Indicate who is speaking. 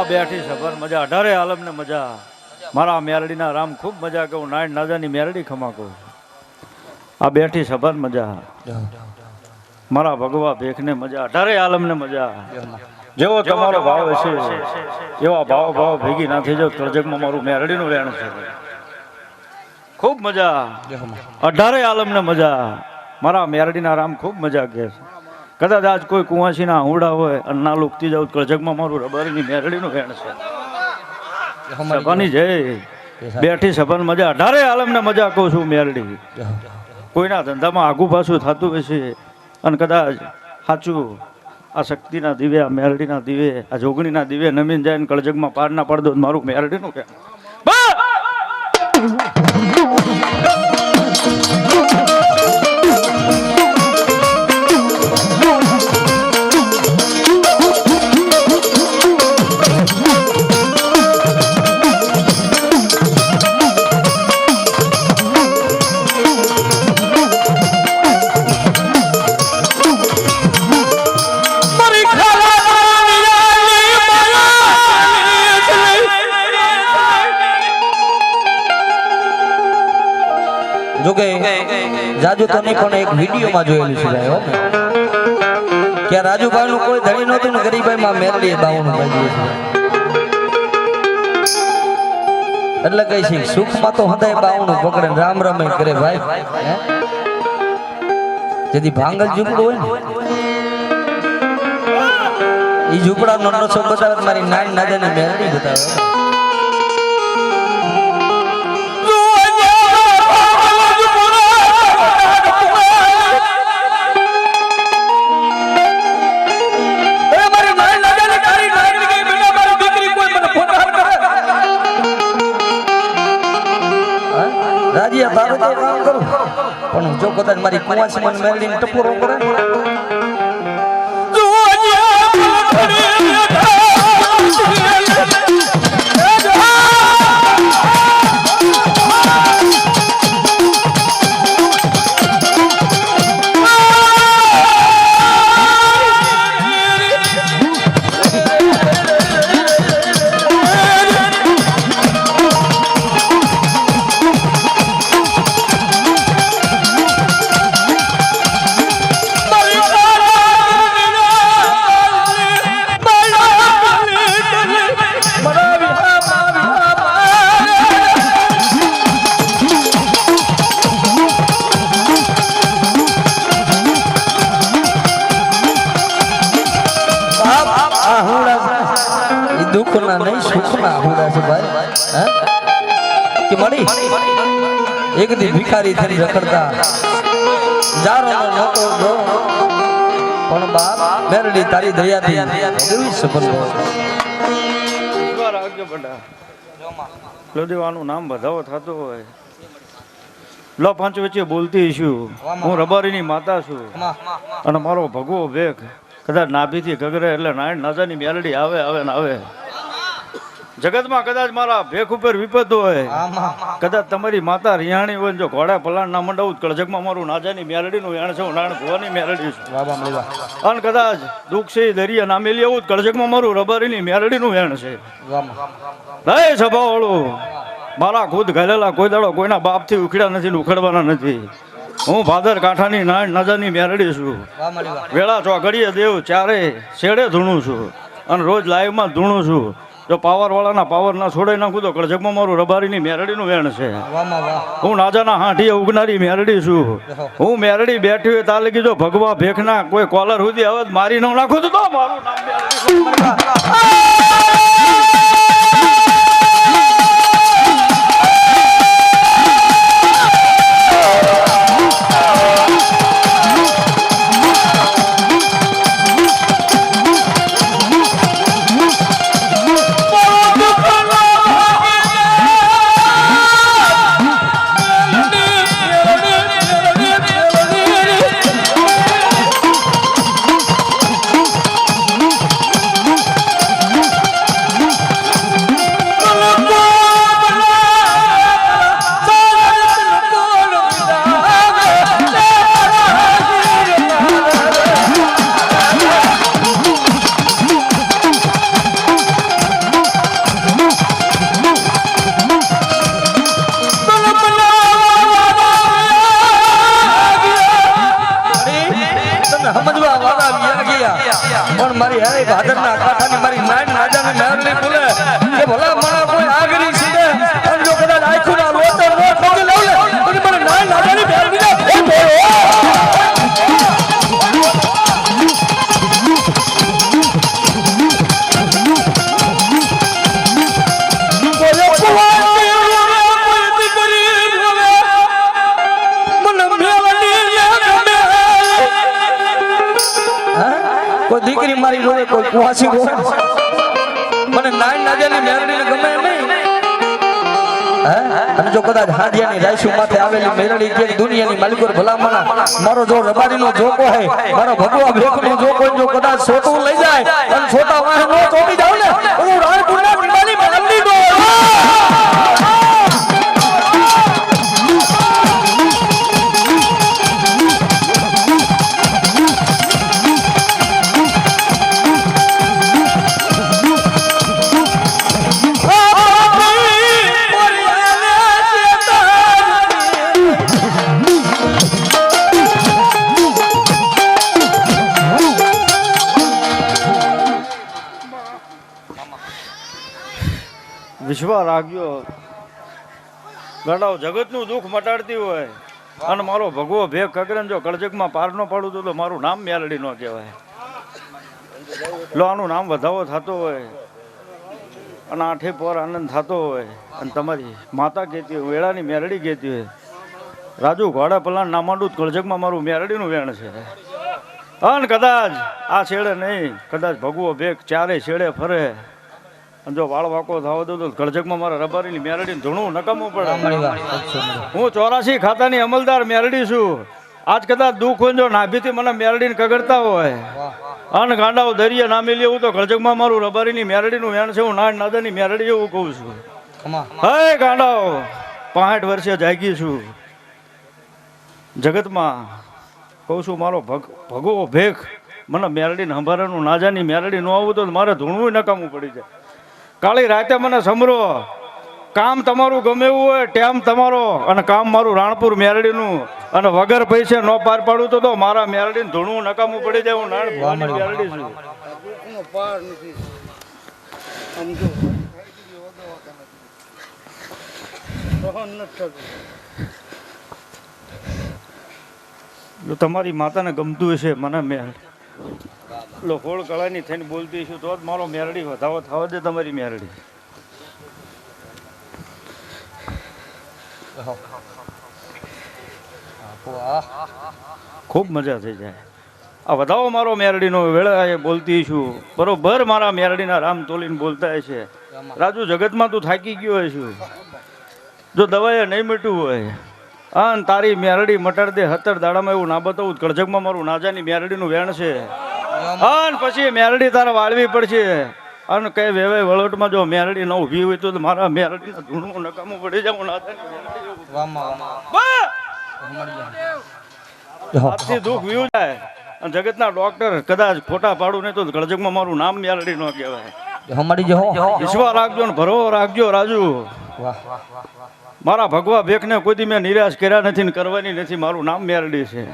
Speaker 1: આ બેઠી સફર મજા અઢારે આલમ ને મજા. મારા મેરડીના રામ ખૂબ મજા કહું નાયણ નાદાની મેરડી ખમા કહું. આ બેઠી સભર મજા. મારા ભગવા ભેખને મજા અઢારે આલમને મજા. જેવો તમારો ભાવ હશે એવા ભાવ ભાવ ભેગી ના થઈ જાવ કરજગમાં મારું મેરડીનું રહેણ છે. ખૂબ મજા. અઢારે આલમને મજા. મારા મેરડીના રામ ખૂબ મજા કહે છે. કદાચ આજ કોઈ કુંવાસીના આહુડા હોય અને ના લુકતી જાવ કરજગમાં મારું રબારીની મેરડીનું વેણ છે. સભાની જય. બેઠી સભાન મજા. અઢારે આલમને મજા કહું છું મેરડી. કોઈના ધંધામાં આઘું પાછું થતું હશે અને કદાચ સાચું આ શક્તિના દિવે, આ મેરડીના દિવે, આ જોગણીના દિવે નમીન જાય ને કળજગમાં પારના પડદો મારું મેરડીનું કે
Speaker 2: જોકે જાજુ તો પણ એક વિડીયોમાં જોયેલું છે ભાઈ ઓકે કે રાજુભાઈ નું કોઈ ધણી નહોતું ને ગરીબાઈ માં મેરલી બાવન એટલે કઈ છે, સુખમાં તો હદાય બાવણું પકડે રામ રમે કરે ભાઈ. જેથી ભાંગલ ઝૂંપડું હોય ને. ઈ ઝૂંપડાનો નસો બતાવે મારી નાની નાદાની મેરડી બતાવે. કદાચ મારી કુંવાસી મન મેળવીને ટપોરો કરે. ઈ દુઃખના નહીં સુખના હુંડા છે ભાઈ કે મળી? એક દી ભિખારી થઈ રખડતા. જારો નતો જો પણ બાપ મેરડી તારી દયાથી કેવી સફળ
Speaker 1: ઊભા લોદેવાનું નામ વધાવો થતો હોય. લો પાંચ વચ્ચે બોલતી છું. હું રબારીની માતા છું. અને મારો ભગવો ભેખ. કદાચ નાભીથી ગગરે એટલે નાયણ નાદાની મેલડી આવે આવે ને આવે. જગતમાં કદાચ મારા ભેખ ઉપર વિપત હોય. કદાચ તમારી માતા રિયાણી હોય જો ઘોડા પલાણ ના મંડાવું કળજગમાં મારું નાજાની મેલડીનું વેણ છે હું નારાયણ ભુવાની મેલડી છું. અને કદાચ દુઃખ છે દરિયા નામેલી આવું કળજગમાં મારું રબારીની મેલડીનું વેણ છે.
Speaker 2: નહીં
Speaker 1: સભા સભાવાળું મારા ખુદ ઘરેલા કોઈ દાડો કોઈના બાપથી ઉખડ્યા નથી ઉખડવાના નથી. હું ભાદર કાંઠાની નજાની મેરડી છું. વેળા ચોઘડીએ દેવ ચારે છેડે ધૂણું છું. અને રોજ લાઈવમાં ધૂણું છું. જો પાવરવાળાના પાવર ના છોડે નાખું તો કળજગમાં મારું રબારીની મેરડીનું વેણ છે. હું નાજાના હાંઠીએ ઉગનારી મેરડી છું. હું મેરડી બેઠી હોય તાલે કીધો ભગવા ભેખના કોઈ કોલર સુધી હવે મારી ન નાખું તો મારું નામ
Speaker 2: રોવે મને નાઈ નાજાની મેલડીને ગમે નહીં. અને મેલડી કે દુનિયાની માલિકોર ભલામણા, મારો જો રબારીનો કદાચ છોટું લઈ જાય
Speaker 1: વિશ્વ લાગ્યો ગણાવ જગતનું દુઃખ મટાડતી હોય અને મારો ભગવો ભેગ કકરન જો કળજકમાં પાર ન પાડું તો મારું નામ મેલડી ન કહેવાય. લો, આનું નામ વધાવો થતો હોય અને આઠે પોર આનંદ થતો હોય. અને તમારી માતા કહેતી હોય, વેળાની મેરડી કહેતી હોય. રાજુ ઘોડા પલાણ ના માંડું કળજકમાં મારું મેરડીનું વેણ છે. અને કદાચ આ છેડે નહીં, કદાચ ભગવો ભેગ ચારે છેડે ફરે. અને જો વાળ વાકો થવા દઉં તો કળજકમાં મારા રબારીની મેરડીને ધૂણું નકામું પડે. હું ચોરાસી ખાતાની અમલદાર મેરડી છું. આજ કદાચ દુઃખ હોય જો નાભીથી મને મેરડીને કગડતા હોય. અન ગાંડાઓ દરિયા નામી લેવું તો કળજકમાં મારું રબારીની મેરડીનું વેણ છે હું નાન નાદાની મેરડી એવું કહું છું. હે ગાંડાઓ પાંઠ વર્ષે જાગી છું. જગતમાં કહું છું મારો ભગ ભગવો ભેખ. મને મેરડીને સંભાળવાનું નાજાની મેરડી ન આવું તો મારે ધૂણવું નકામું પડી જાય. કાળી રાતે મને સમરો કામ તમારું ગમે એવું હોય ટેમ તમારો. અને કામ મારું રાણપુર મેરડીનું. અને વગર પૈસે ન પાર પાડું તો તો મારા મેરડીને ધૂણું નકામું પડી જાય. હું નાણ મેરડી છું. જો તમારી માતાને ગમતું હશે મને મેળ લો હોળ કળાની થઈને બોલતી છું તો જ મારો મેરડી વધાવો થવા દે તમારી મેરડી. ખૂબ મજા થઈ જાય. આ વધાવો મારો મેરડીનો વેળા એ બોલતી છું. બરોબર મારા મેરડીના રામ તોલીને બોલતા છે. રાજુ, જગતમાં તું થાકી ગયો હોય છું જો દવાએ નહીં મટ્યું હોય. હા તારી મેરડી મટાડ દે, હતર દાડામાં એવું ના બતાવું કળજકમાં મારું નાજાની મેરડીનું વેણ છે. અન પછી મેરડી તારે વાળવી પડશે. અને કઈ વેવાય વળોટમાં જો મેરડી ન ઊભી હોય તો મારા મેરડી ધૂણું નકામું પડી જાય ના! આજથી દુઃખ વ્યુ જાય. અને જગતના ડોક્ટર કદાચ ખોટા પાડું નહીં તો કળજકમાં મારું નામ મેરડી ન કહેવાય.
Speaker 2: હમડી જો
Speaker 1: વિશ્વા રાખજો ને ભરો રાખજો રાજુ. મારા ભગવા ભેખને કોઈ મેં નિરાશ કર્યા નથી ને કરવાની નથી મારું નામ મેરડી છે.